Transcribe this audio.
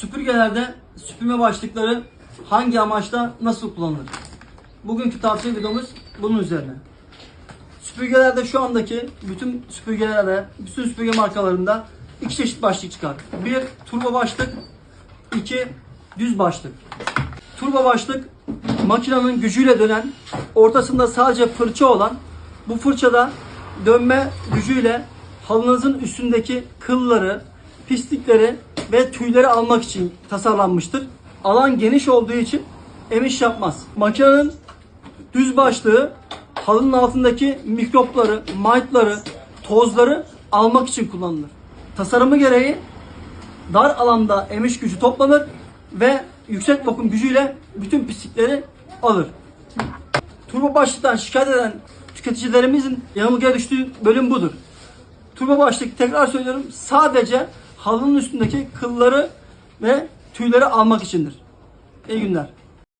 Süpürgelerde süpürme başlıkları hangi amaçla nasıl kullanılır? Bugünkü tartışma videomuz bunun üzerine. Süpürgelerde şu andaki bütün süpürgelerde, bütün süpürge markalarında iki çeşit başlık çıkar. Bir turbo başlık, iki düz başlık. Turbo başlık makinenin gücüyle dönen, ortasında sadece fırça olan, bu fırçada dönme gücüyle halınızın üstündeki kılları, pislikleri ve tüyleri almak için tasarlanmıştır. Alan geniş olduğu için emiş yapmaz. Makinenin düz başlığı halının altındaki mikropları, mightları, tozları almak için kullanılır. Tasarımı gereği dar alanda emiş gücü toplanır ve yüksek vakum gücüyle bütün pislikleri alır. Turbo başlıktan şikayet eden tüketicilerimizin yanılgıya düştüğü bölüm budur. Turbo başlık tekrar söylüyorum sadece halının üstündeki kılları ve tüyleri almak içindir. İyi günler.